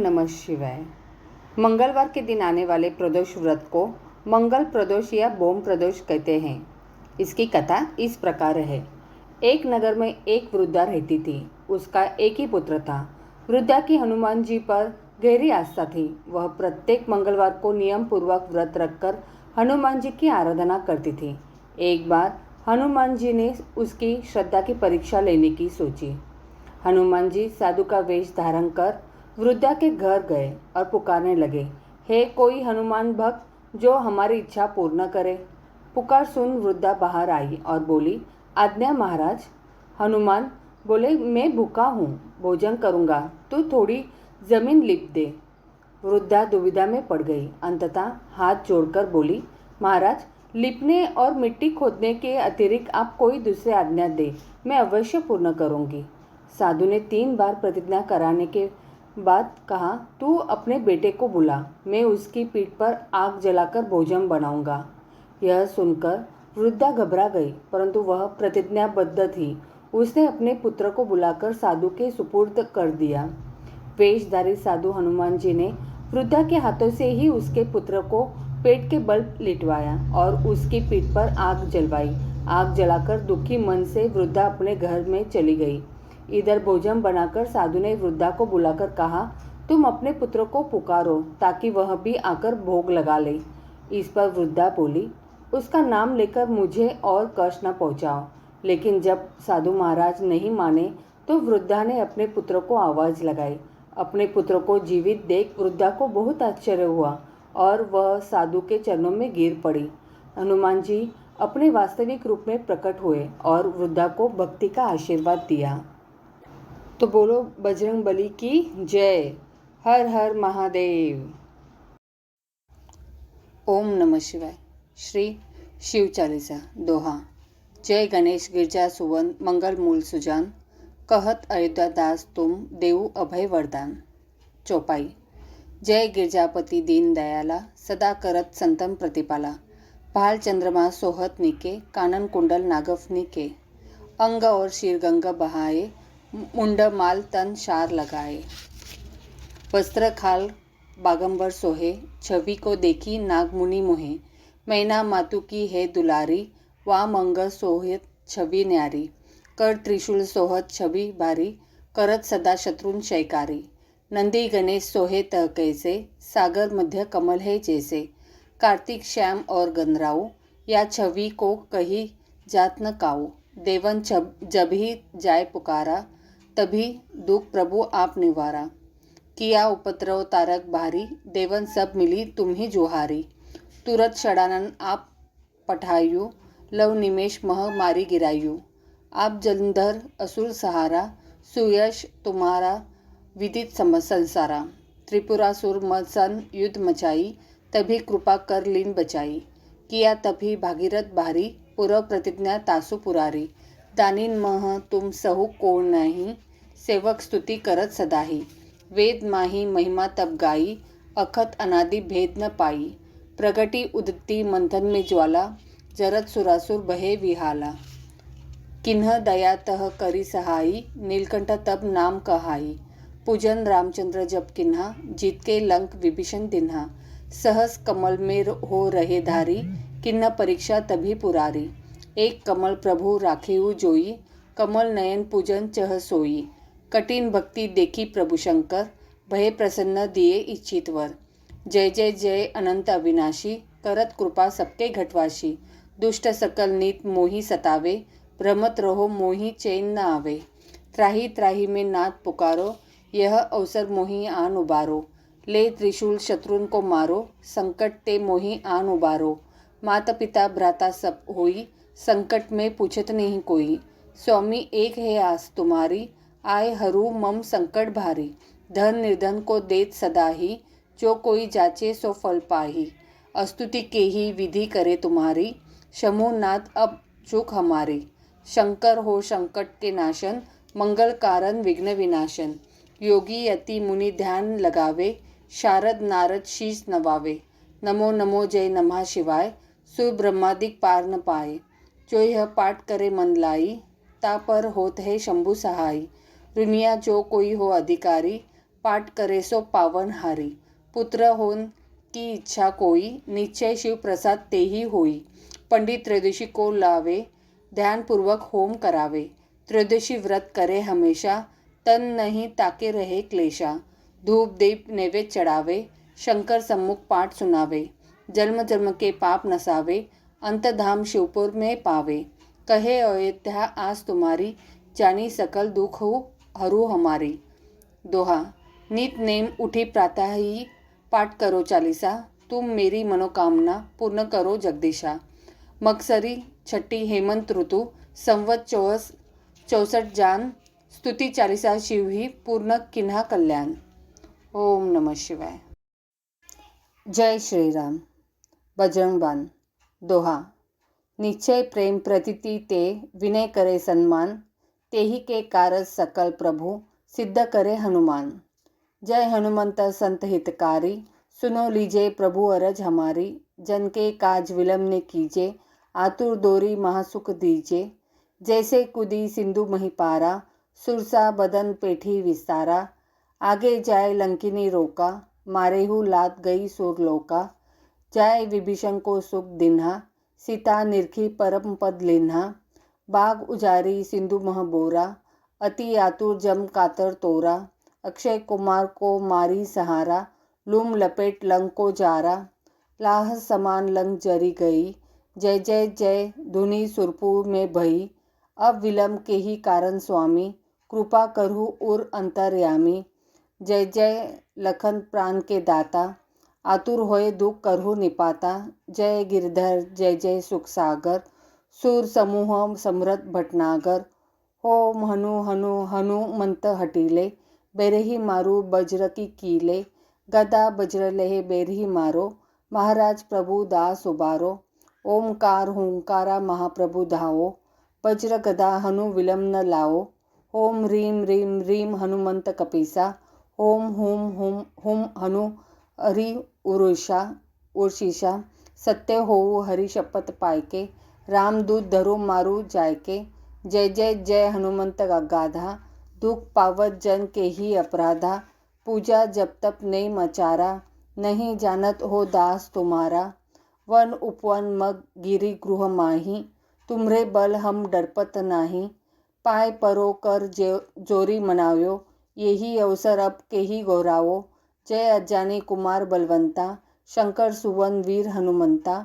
नमः शिवाय। मंगलवार के दिन आने वाले प्रदोष व्रत को मंगल प्रदोष या बोम प्रदोष कहते हैं। इसकी कथा इस प्रकार है। एक नगर में एक वृद्धा रहती थी। उसका एक ही पुत्र था। वृद्धा की हनुमान जी पर गहरी आस्था थी। वह प्रत्येक मंगलवार को नियम पूर्वक व्रत रखकर हनुमान जी की आराधना करती थी। एक बार हनुमान जी ने उसकी श्रद्धा की परीक्षा लेने की सोची। हनुमान जी साधु का वेश धारण कर वृद्धा के घर गए और पुकारने लगे, हे कोई हनुमान भक्त, जो हमारी इच्छा पूर्ण करे। पुकार सुन वृद्धा बाहर आई और बोली, आज्ञा महाराज। हनुमान बोले, मैं भूखा हूँ, भोजन करूँगा, तू थोड़ी ज़मीन लिप दे। वृद्धा दुविधा में पड़ गई, अंततः हाथ जोड़कर बोली, महाराज, लिपने और मिट्टी खोदने के अतिरिक्त आप कोई दूसरी आज्ञा दे, मैं अवश्य पूर्ण करूँगी। साधु ने तीन बार प्रतिज्ञा कराने के बाद कहा, तू अपने बेटे को बुला, मैं उसकी पीठ पर आग जलाकर भोजन बनाऊँगा। यह सुनकर वृद्धा घबरा गई, परंतु वह प्रतिज्ञाबद्ध थी। उसने अपने पुत्र को बुलाकर साधु के सुपुर्द कर दिया। वेशधारी साधु हनुमान जी ने वृद्धा के हाथों से ही उसके पुत्र को पेट के बल लिटवाया और उसकी पीठ पर आग जलवाई। आग जलाकर दुखी मन से वृद्धा अपने घर में चली गई। इधर भोजन बनाकर साधु ने वृद्धा को बुलाकर कहा, तुम अपने पुत्र को पुकारो, ताकि वह भी आकर भोग लगा ले। इस पर वृद्धा बोली, उसका नाम लेकर मुझे और कष्ट न पहुंचाओ। लेकिन जब साधु महाराज नहीं माने तो वृद्धा ने अपने पुत्र को आवाज़ लगाई। अपने पुत्र को जीवित देख वृद्धा को बहुत आश्चर्य हुआ और वह साधु के चरणों में गिर पड़ी। हनुमान जी अपने वास्तविक रूप में प्रकट हुए और वृद्धा को भक्ति का आशीर्वाद दिया। तो बोलो बजरंग बली की जय। हर हर महादेव। ओम नमः शिवाय। श्री शिव चालीसा, दोहा। जय गणेश, गिरजा, सुवन, मंगल मूल, सुजान। कहत अयोध्या दास तुम, देऊ अभय वरदान। चौपाई। जय गिरजापति दीन दयाला, सदा करत संतम प्रतिपाला। भाल चंद्रमा सोहत निके, कानन कुंडल नागफ निके। अंग और शीरगंग बहाए मुंड माल तन शार लगाए। वस्त्र खाल बागंबर सोहे। छवि को देखी नागमुनि मोहे। मैना मातु की है दुलारी। वा मंग सोहत छवि न्यारी। कर त्रिशूल सोहत छवि भारी करत सदा शत्रुन शैकारी। नंदी गणेश सोहे तह कैसे? सागर मध्य कमल है जैसे। कार्तिक, श्याम और गंधराऊ या छवि को कही जात न काऊ। देवन जब ही जाय पुकारा। तभी दुख प्रभु आप निवारा। किया उपद्रव तारक भारी देवन सब मिली तुम ही जोहारी। तुरत षडानन आप पठायु, लव निमेश मह मारी गिरायु। आप जलंधर, असुर सहारा, सुयश तुम्हारा विदित सम, संसारा। त्रिपुरासुर मसन युद्ध मचाई, तभी कृपा कर लीन बचाई। किया तभी भागीरथ भारी पूर्व प्रतिज्ञा तासु पुरारी। दानिन मह तुम सहु कोण नाही सेवक स्तुति करत सदाही. वेद माही महिमा तब गाई, अखत अनादि भेद न पाई. प्रगति उदती मंथन में ज्वाला, जरत सुरासुर बहे विहाला. किन्ह दया तह करी सहाई, नीलकंठ तब नाम कहाई. पूजन रामचंद्र जब किन्हा जीत के लंक विभीषण दिन्हा. सहस कमल में हो रहे धारी, किन्ह परीक्षा तभी पुरारी. एक कमल प्रभु राखेऊ जोई, कमल नयन पूजन चह सोई. कठिन भक्ति देखी प्रभु शंकर, भय प्रसन्न दिए इच्छित वर। जय जय जय, अनंत अविनाशी, करत कृपा सबके घटवाशी। दुष्ट सकल नीत मोही सतावे, भ्रमत रहो मोही चैन न आवे। त्राही त्राही में नाथ पुकारो, यह अवसर मोही आन उबारो। ले त्रिशूल शत्रुन को मारो, संकट ते मोही आन उबारो। माता पिता भ्राता सब होई, संकट में पूछत नहीं कोई। स्वामी, एक है आस तुम्हारी आय हरू मम संकट भारी धन निर्धन को देत सदाही जो कोई जाचे सो फल पाही। अस्तुति के ही विधि करे तुम्हारी शमुनाथ अब चुक हमारी। शंकर हो संकट के नाशन मंगल कारण विघ्न विनाशन। योगी यति मुनि ध्यान लगावे शारद नारद शीश नवावे। नमो नमो जय नमः शिवाय सुब्रह्मादिक पार न पाए। जो यह पाठ करे मन लाई ता पर होत है शंभु सहाय। दुनिया जो कोई हो अधिकारी, पाठ करे सो पावन हारी। पुत्र होन की इच्छा कोई, निश्चय शिव प्रसाद तेही होई। पंडित त्रयोदशी को लावे, ध्यानपूर्वक होम करावे। त्रयोदशी व्रत करे हमेशा, तन नहीं ताके रहे क्लेशा। धूप दीप नैवेद्य चढ़ावे, शंकर सम्मुख पाठ सुनावे। जन्म जन्म के पाप नसावे, अंतधाम शिवपुर में पावे। कहे अयोध्या आज तुम्हारी, जानी सकल दुख हो हरू हमारी। दोहा, नित नेम उठी प्रातः ही पाठ करो चालीसा, तुम मेरी मनोकामना पूर्ण करो जगदीशा। मगसरी छठी, हेमंत ऋतु, संवत चौस चौसठ जान, स्तुति चालीसा, शिव ही पूर्ण किन्हा कल्याण। ओम नमः शिवाय। जय श्रीराम। बजरंगबान दोहा, निश्चय प्रेम प्रतीति ते विनय करे सन्मान तेही के कारज सकल प्रभु सिद्ध करे हनुमान। जय हनुमंत संत हितकारी, सुनो लीजे प्रभु अरज हमारी। जन के काज विलम्ब ने कीजे, आतुर दोरी महासुख दीजे। जैसे कुदी सिंधु महिपारा, सुरसा बदन पेठी विस्तारा। आगे जाए लंकिनी रोका, मारेहू लात गई सुरलोका जाय विभीषण को सुख दिन्हा, सीता निरखी परम पद लिन्हा। बाग उजारी, सिंधु मह बोरा अति आतुर जम कातर तोरा, अक्षय कुमार को मारी सहारा, लूम लपेट, लंग को जारा, लाह समान लंग जरी गई, जय जय जय धुनी सुरपुर में भई अब विलम्ब के ही कारण स्वामी, कृपा करहु उर अंतर्यामी, जय जय लखन प्राण के दाता, आतुर होए दुख करहु निपाता, जय गिरधर, जय जय सुख सागर सूर समूह समृत भटनागर। होम हनु हनु हनुमंत हटीले, बेरही मारू बज्र की कीले। गदा बज्र लेहे बेरही मारो, महाराज प्रभु दास उबारो। ओमकार हुंकारा महाप्रभु धाओ वज्र गदा हनु विलम न लाओ। ओम रीम रीम रीम हनुमंत कपीसा। ओम हुम हुम हुम हनु हरि उरुषा उर्शिषा सत्य होऊ हरि शपथ पायके। रामदूत धरो मारू जायके। जय जय जय हनुमंत गाधा। दुख पावत जन के ही अपराधा। पूजा जब तप नहीं मचारा। नहीं जानत हो दास तुम्हारा। वन उपवन मग गिरी गृह माही। तुमरे बल हम डरपत नाही। पाय परो कर जे जोरी मनाव्यो यही अवसर अब के ही गौरावो। जय अज्जानी कुमार बलवंता। शंकर सुवन वीर हनुमंता।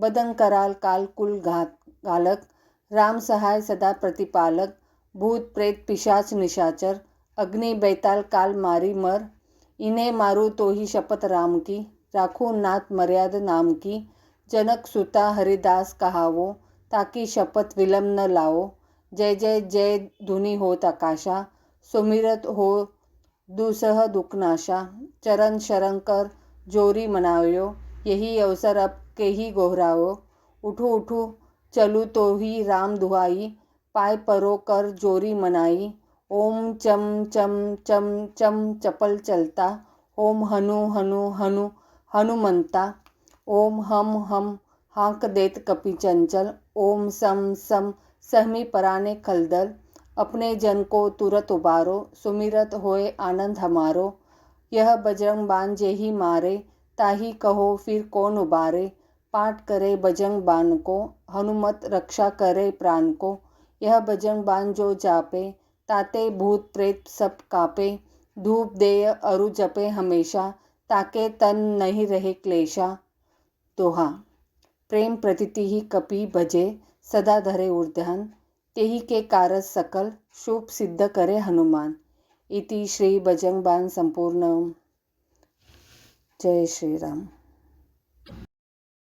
बदन कराल काल कुल घात घालक राम सहाय सदा प्रतिपालक, भूत प्रेत पिशाच निशाचर, अग्नि बैताल काल मारी मर इन्हें मारू तो ही शपथ राम की, राखू नाथ मर्याद नाम की, जनक सुता हरिदास कहावो, ताकि शपथ विलम्ब न लाओ जय जय जय धुनि हो तकाशा सुमिरत हो दुसह दुखनाशा, चरण शरण कर जोरी मनाव्यो। यही अवसर अब के ही गोहराओ उठू उठू, चलू तो ही राम दुहाई, पाय परो कर जोरी मनाई। ओम चम चम चम चम, चपल चलता। ओम हनु हनु हनु, हनुमंता। ओम हम हम, हाक देत कपि चंचल। ओम सम सम, सहमी पराने खलदल। अपने जन को तुरत उबारो। सुमिरत होए आनंद हमारो। यह बजरंग बान जे ही मारे, ताही कहो फिर कौन उबारे। पाठ करे बजरंग बान को, हनुमत रक्षा करे प्राण को। यह बजरंग बान जो जापे, ताते भूत प्रेत सब कापे। धूप देय अरु जपे हमेशा, ताके तन नहीं रहे क्लेशा। दोहा, प्रेम प्रतीति ही कपि भजे, सदा धरे उर्ध्यान तेही के कारज सकल, शुभ सिद्ध करे हनुमान। इति श्री बजरंगबान संपूर्ण। जय श्री राम।